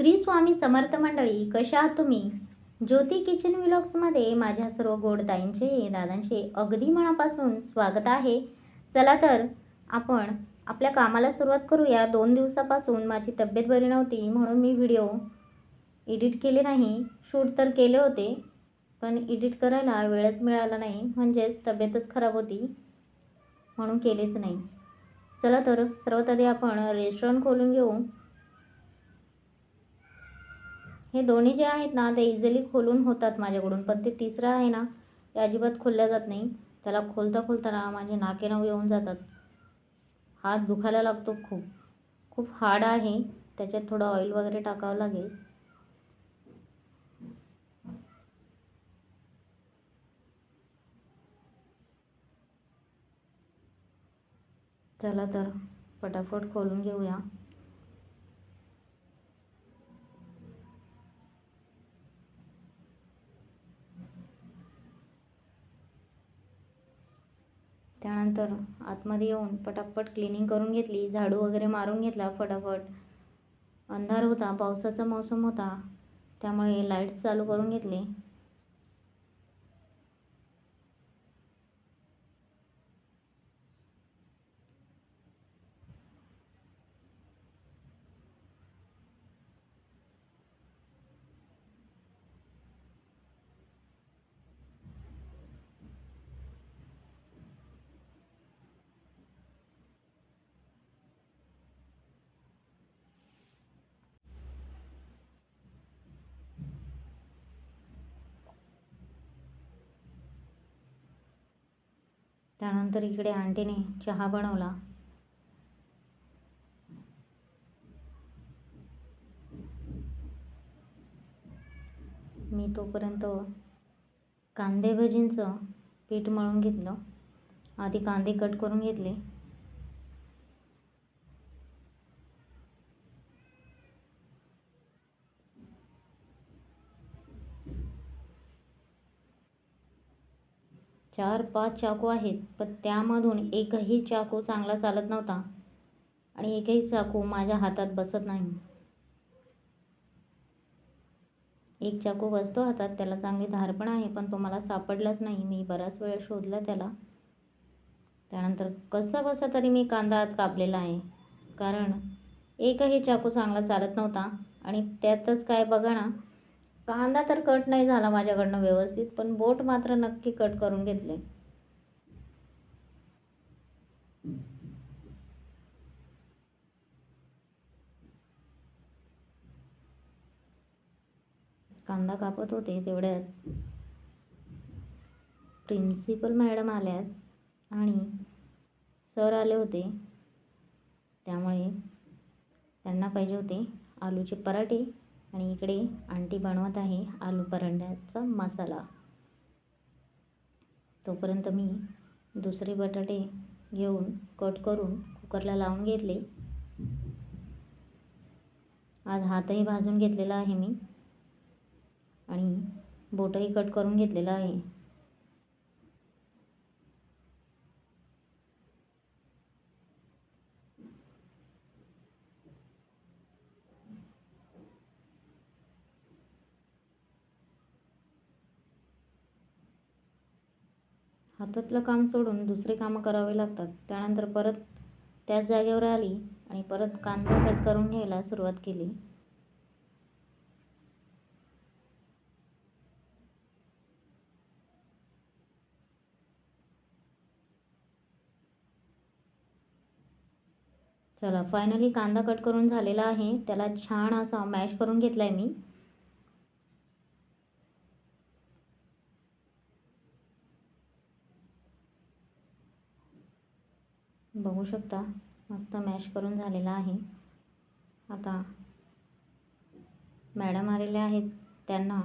श्री स्वामी समर्थ मंडळी कशा आहात तुम्ही? ज्योती किचन व्लॉग्समध्ये माझ्या सर्व गोड ताईंचे दादांचे अगदी मनापासून स्वागत आहे. चला तर आपण आपल्या कामाला सुरुवात करूया. दोन दिवसापासून माझी तब्येत बरी नव्हती म्हणून मी व्हिडिओ एडिट केले नाही. शूट तर केले होते पण एडिट करायला वेळच मिळाला नाही. म्हणजेच तब्येतच खराब होती म्हणून केलेच नाही. चला तर सर्वात आधी आपण रेस्टॉरंट खोलून घेऊ. हे दोन्ही जे आहेत ना ते इझिली खोलून होतात माझ्याकडून पण ते तिसरं आहे ना ते अजिबात खोलल्या जात नाही. त्याला खोलता खोलता ना माझे नाके येऊन जातात. हात दुखायला लागतो खूप. खूप हार्ड आहे. त्याच्यात थोडं ऑइल वगैरे टाकावं लागेल. चला तर पटापट खोलून घेऊया. त्यानंतर आतमध्ये येऊन पटापट क्लिनिंग करून घेतली झाडू वगैरे मारून घेतला फटाफट. अंधार होता पावसाचा मौसम होता त्यामुळे लाईट्स चालू करून घेतले. त्यानंतर इकडे आंटीने चहा बनवला. मी तोपर्यंत कांदे भजींचं पीठ मळून घेतलं. आधी कांदे कट करून घेतले. चार पाच चाकू आहेत पण त्यामधून एकही चाकू चांगला चालत नव्हता. आणि एकही चाकू माझ्या हातात बसत नाही. एक चाकू बसतो हातात त्याला चांगली धार पण आहे पण तो मला सापडलाच नाही. मी बराच वेळ शोधला त्याला. त्यानंतर कसा बसा तरी मी कांदा आज कापलेला आहे. कारण एकही चाकू चांगला चालत नव्हता. आणि त्यातच काय बघा ना कांदा तर कट नाही झाला माझ्याकडनं व्यवस्थित पण बोट मात्र नक्की कट करून घेतले. कांदा कापत होते तेवढ्यात. प्रिन्सिपल मॅडम आल्यात आणि सर आले होते. त्यामुळे त्यांना पाहिजे होते आलूचे पराठे. आणि इकडे आंटी बनवत आहे आलू परांड्याचा मसाला. तोपर्यंत मी दुसरे बटाटे घेऊन कट करून कुकरला लावून घेतले. आज हातही भाजून घेतलेला आहे मी. आणि बोटही कट करून घेतलेला आहे. हातातलं काम सोडून दुसरे कामं करावे लागतात. त्यानंतर परत त्याच जागेवर आली आणि परत कांदा कट करून घ्यायला सुरुवात केली. चला फायनली कांदा कट करून झालेला आहे. त्याला छान असा मॅश करून घेतला आहे मी. बघू शकता. मस्त मॅश करून झालेला आहे. आता मॅडम आलेल्या आहेत. त्यांना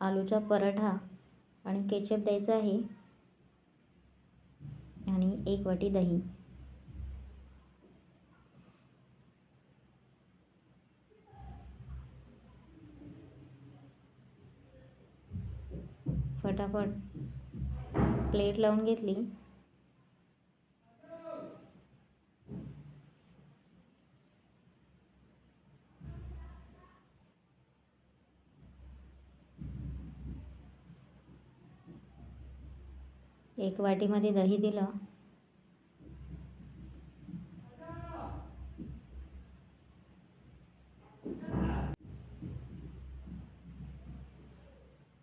आलूचा पराठा आणि केचप द्यायचा आहे. आणि एक वाटी दही. फटाफट प्लेट लावून घेतली. एक वाटीमध्ये दही दिलं.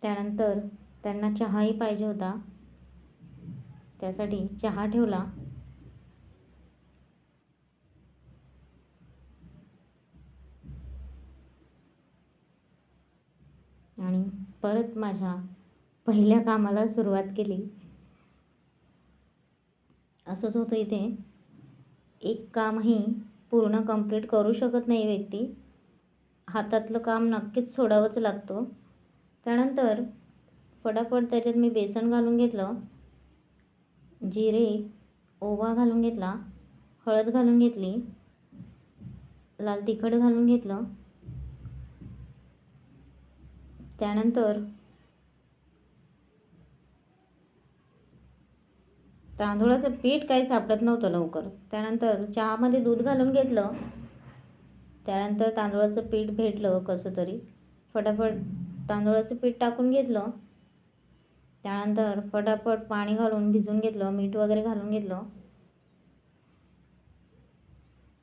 त्यानंतर त्यांना चहाही पाहिजे होता. त्यासाठी चहा ठेवला. आणि परत माझ्या पहिल्या कामाला सुरुवात केली. असंच होतं इथे. एक कामही पूर्ण कंप्लीट करू शकत नाही व्यक्ती. हातातलं काम नक्कीच सोडावंच लागतं. त्यानंतर फटाफट त्याच्यात मी बेसन घालून घेतलं जिरे ओवा घालून घेतला हळद घालून घेतली लाल तिखट घालून घेतलं. त्यानंतर तांदूळाचं पीठ काही सापडत नव्हतं लवकर. त्यानंतर चहामध्ये दूध घालून घेतलं. त्यानंतर तांदूळाचं पीठ भेटलं कसं तरी. फटाफट तांदूळाचं पीठ टाकून घेतलं. त्यानंतर फटाफट पाणी घालून भिजून घेतलं. मीठ वगैरे घालून घेतलं.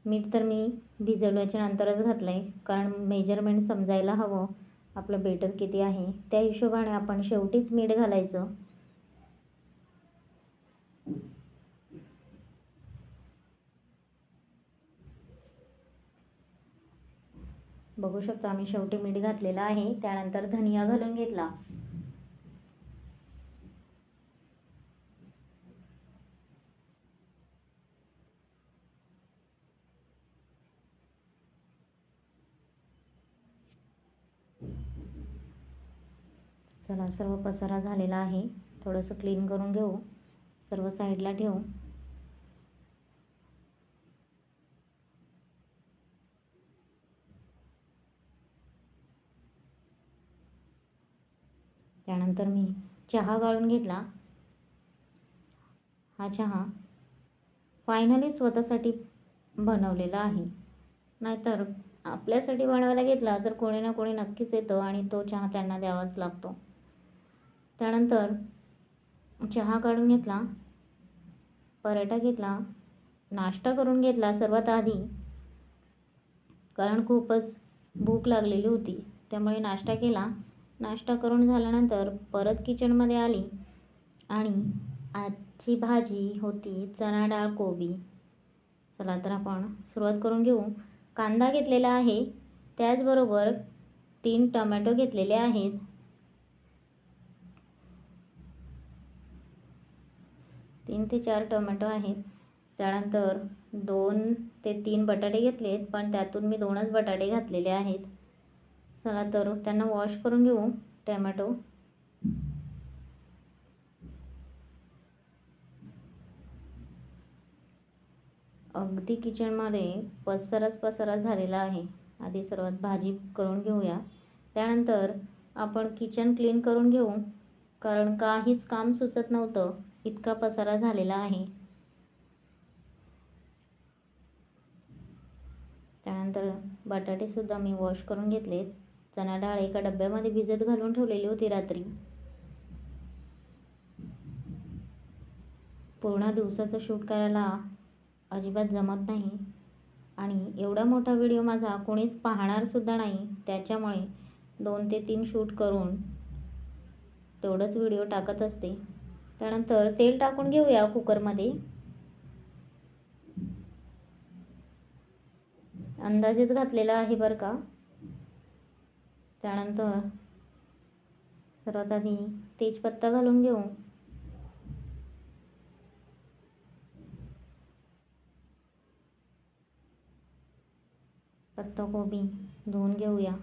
मीठ तर मी भिजवल्याच्या नंतरच घातलं आहे कारण मेजरमेंट समजायला हवं. आपलं बेटर किती आहे? त्या हिशोबाने आपण शेवटीच मीठ घालायचं. बघू शकतो आम्ही शेवटी मीठ घातलेलं आहे. त्यानंतर धनिया घालून घेतला. चला सर्व पसारा झालेला आहे. थोडंसं क्लीन करून घेऊ. सर्व साईडला ठेवू. त्यानंतर मी चहा गाळून घेतला. हा चहा फायनली स्वतःसाठी बनवलेला आहे. नाहीतर आपल्यासाठी बनवायला घेतला तर कोणी ना कोणी नक्कीच येतं आणि तो चहा त्यांना द्यावाच लागतो. त्यानंतर चहा काढून घेतला पराठा घेतला नाश्ता करून घेतला सर्वात आधी. कारण खूपच भूक लागलेली होती त्यामुळे नाश्ता केला. नाश्ता करून झाल्यानंतर परत किचनमध्ये आली आणि आजची भाजी होती चणा डाळ कोबी. चला तर आपण सुरुवात करून घेऊ. कांदा घेतलेला आहे. त्याचबरोबर तीन टमॅटो घेतलेले आहेत. तीन ते चार टोमॅटो आहेत. त्यानंतर दोन ते तीन बटाटे घेतलेत पण त्यातून मी दोनच बटाटे घातलेले आहेत. चला तर त्यांना वॉश करून घेऊ टॅमॅटो अगदी किचनमध्ये पसाराच पसारा झालेला आहे. आधी सर्वात भाजी करून घेऊया. त्यानंतर आपण किचन क्लीन करून घेऊ कारण काहीच काम सुचत नव्हतं. इतका पसारा झालेला आहे. त्यानंतर बटाटेसुद्धा मी वॉश करून घेतलेत. चणा डाळ एका डब्यामध्ये भिजत घालून ठेवलेली होती रात्री. पूर्ण दिवसाचं शूट करायला अजिबात जमत नाही आणि एवढा मोठा व्हिडिओ माझा कोणीच पाहणारसुद्धा नाही. त्याच्यामुळे दोन ते तीन शूट करून तेवढंच व्हिडिओ टाकत असते. त्यानंतर तेल टाकून घेऊया कुकरमध्ये. अंदाजेच घातलेला आहे बरं का. त्यानंतर सर्वात आधी तेजपत्ता घालून घेऊ. पत्ताकोबी धुवून घेऊया.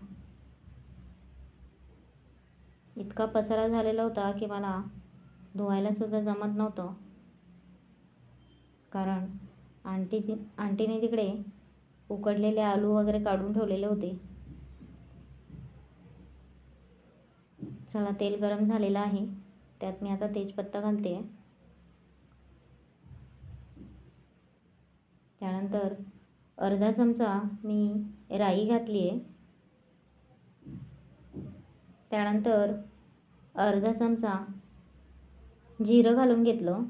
इतका पसारा झालेला होता की मला धुवायलासुद्धा जमत नव्हतं. कारण आंटी ती आंटीने तिकडे उकडलेले आलू वगैरे काढून ठेवलेले होते. चला तेल गरम झालेलं आहे. त्यात मी आता तेजपत्ता घालते. आहे त्यानंतर अर्धा चमचा मी राई घातली आहे त्यानंतर अर्धा चमचा जिरं घालून घेतलं.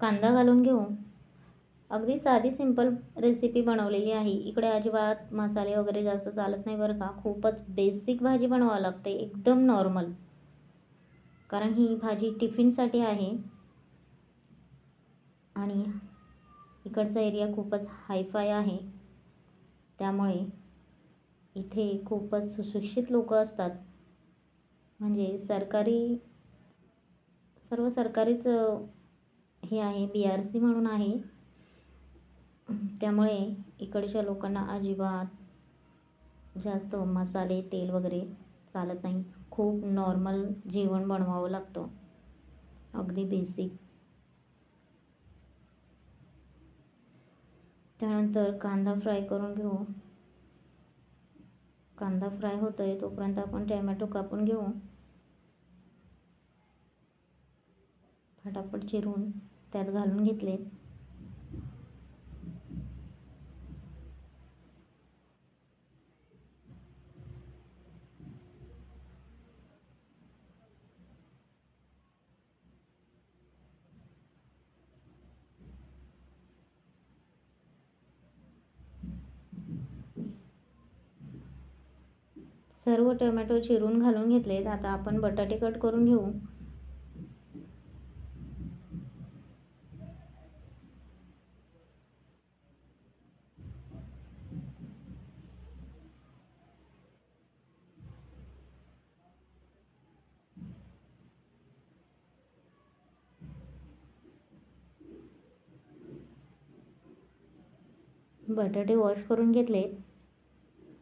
कांदा घालून घेऊ. अगदी साधी सिंपल रेसिपी बनवलेली आहे. इकडे अजिबात मसाले वगैरे जास्त चालत नाही बरं का. खूपच बेसिक भाजी बनवावं लागते. एकदम नॉर्मल कारण ही भाजी टिफिनसाठी आहे. आणि इकडचा एरिया खूपच हायफाय आहे. त्यामुळे इथे खूपच सुशिक्षित लोक असतात. म्हणजे सरकारी सर्व सरकारीच हे आहे. बी आर सी म्हणून आहे. त्यामुळे इकडच्या लोकांना अजिबात जास्त मसाले तेल वगैरे चालत नाही. खूप नॉर्मल जेवण बनवावं लागतं. अगदी बेसिक त्यानंतर कांदा फ्राय करून घेऊ. कांदा फ्राय होतोय तोपर्यंत आपण टॅमॅटो कापून घेऊ. फटाफट चिरून त्यात घालून घेतले सर्व टोमॅटो चिरून घालून घेतलेत. आता आपण बटाटे कट करून घेऊ. बटाटे वॉश करून घेतलेत.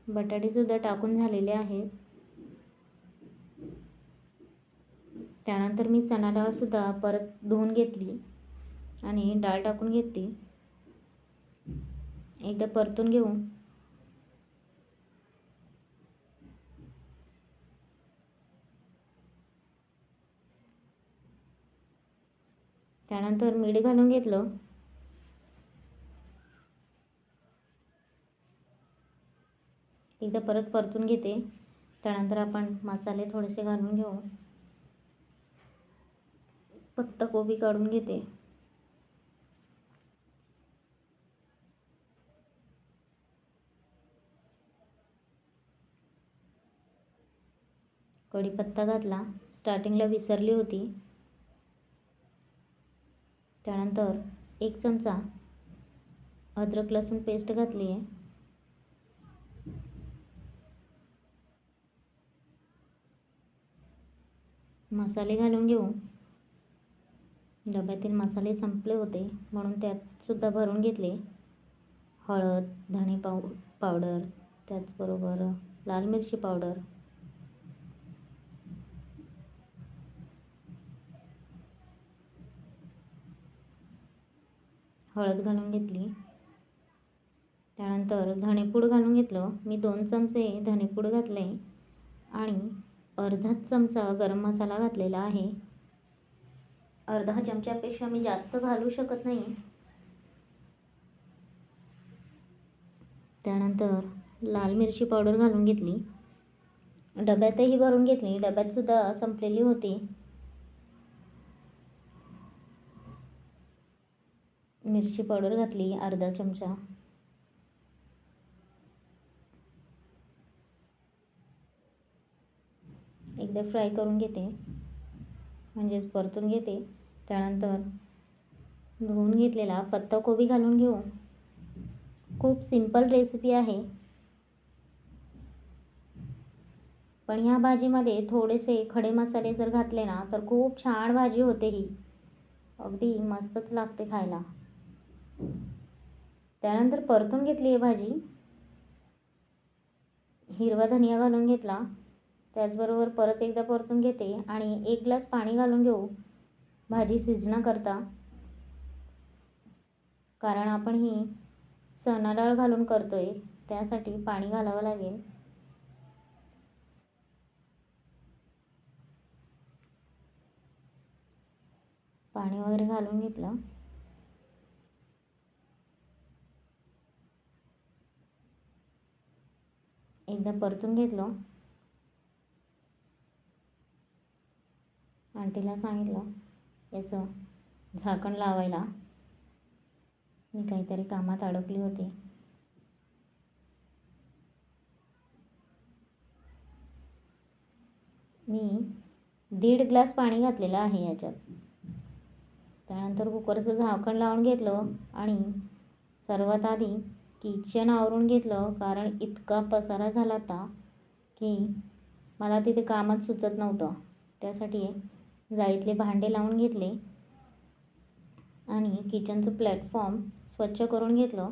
बटाटेसुद्धा टाकून झालेले आहेत. त्यानंतर मी चणा डाळसुद्धा परत धुवून घेतली आणि डाळ टाकून घेतली. एकदा परतून घेऊ. त्यानंतर मीठ घालून घेतलं. एकदा परत परतून घेते. त्यानंतर आपण मसाले थोडेसे घालून घेऊ. पत्ताकोबी काढून घेते. कढीपत्ता घातला. स्टार्टिंगला विसरली होती. त्यानंतर एक चमचा अद्रक लसूण पेस्ट घातली आहे मसाले घालून घेऊ. डब्यातील मसाले संपले होते म्हणून त्यात सुद्धा भरून घेतले. हळद धणे पाव पावडर त्याचबरोबर लाल मिरची पावडर. हळद घालून घेतली. त्यानंतर धणेपूड घालून घेतलं. मी दोन चमचे धणेपूड घातले आणि अर्धा चमचा गरम मसाला घातलेला आहे. अर्धा चमच्यापेक्षा मी जास्त घालू शकत नाही. त्यानंतर लाल मिरची पावडर घालून घेतली. डब्यातही भरून घेतली. डब्यातसुद्धा संपलेली होती. मिरची पावडर घातली अर्धा चमचा. एकदा फ्राय करून घेते. म्हणजेच परतून घेते. त्यानंतर धुवून घेतलेला पत्ताकोबी घालून घेऊ. खूप सिंपल रेसिपी आहे. पण ह्या भाजीमध्ये थोडेसे खडे मसाले जर घातले ना तर खूप छान भाजी होते ही. अगदी मस्तच लागते खायला. त्यानंतर परतून घेतली आहे भाजी. हिरवा धनिया घालून घेतला. त्याचबरोबर परत एकदा परतून घेते आणि एक ग्लास पाणी घालून घेऊ. भाजी शिजण्याकरता कारण आपण ही चणा डाळ घालून करतो आहे त्यासाठी पाणी घालावं लागेल. पाणी वगैरे घालून घेतलं. एकदा परतून घेतलं. आंटीला सांगितलं याचं झाकण लावायला. मी काहीतरी कामात अडकली होती. मी दीड ग्लास पाणी घातलेलं आहे याच्यात. त्यानंतर कुकरचं झाकण लावून घेतलं आणि सर्वात आधी किचन आवरून घेतलं कारण इतका पसारा झाला होता की मला तिथे कामच सुचत नव्हतं. त्यासाठी जाळीतले भांडे लावून घेतले आणि किचनचं प्लॅटफॉर्म स्वच्छ करून घेतलं.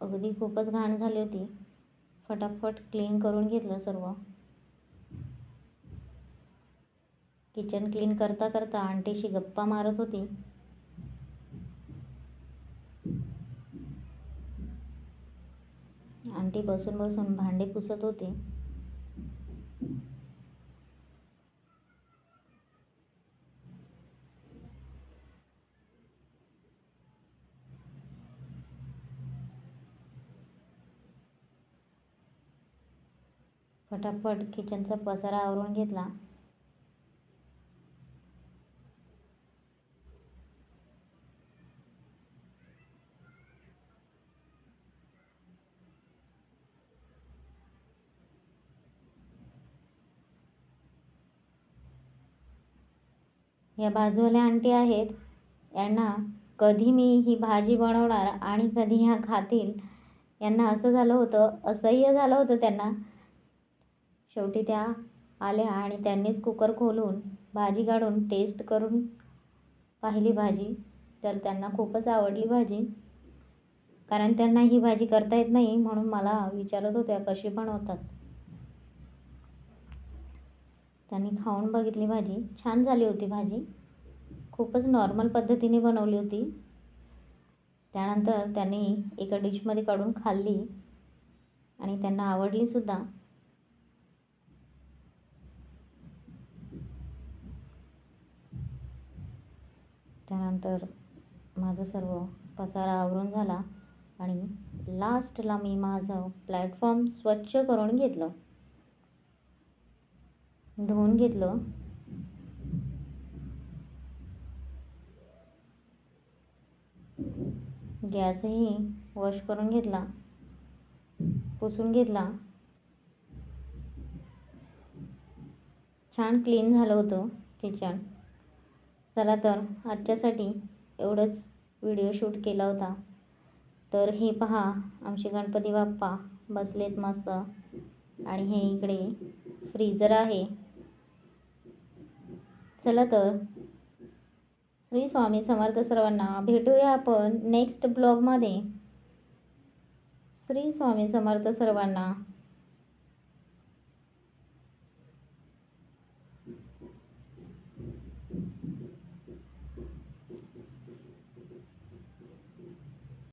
अगदी खूपच घाण झाली होती. फटाफट क्लीन करून घेतलं सर्व. किचन क्लीन करता करता आंटीशी गप्पा मारत होती. आंटी बसून बसून भांडे पुसत होती. फटाफट किचनचा पसारा आवरून घेतला. या बाजूवाल्या आंटी आहेत. यांना कधी मी ही भाजी बनवणार आणि कधी ह्या खातील? यांना असं झालं होतं असह्य झालं होतं त्यांना. शेवटी त्या आल्या आणि त्यांनीच कुकर खोलून भाजी काढून टेस्ट करून पाहिली भाजी. तर त्यांना खूपच आवडली भाजी. कारण त्यांना ही भाजी करता येत नाही म्हणून मला विचारत होत्या कशी बनवतात त्यांनी खाऊन बघितली भाजी. छान झाली होती भाजी. खूपच नॉर्मल पद्धतीने बनवली होती. त्यानंतर त्यांनी एका डिशमध्ये काढून खाल्ली आणि त्यांना आवडलीसुद्धा त्यानंतर माझं सर्व पसारा आवरून झाला आणि लास्टला मी माझं प्लॅटफॉर्म स्वच्छ करून घेतलं. धुवून घेतलं. गॅसही वॉश करून घेतला. पुसून घेतला. छान क्लीन झालं होतं किचन. चला तर आजच्यासाठी एवढंच व्हिडिओ शूट केला होता. तर हे पहा आमचे गणपती बाप्पा बसलेत मस्त. आणि हे इकडे फ्रीजर आहे. चला तर श्री स्वामी समर्थ सर्वांना भेटूया आपण नेक्स्ट ब्लॉगमध्ये श्री स्वामी समर्थ सर्वांना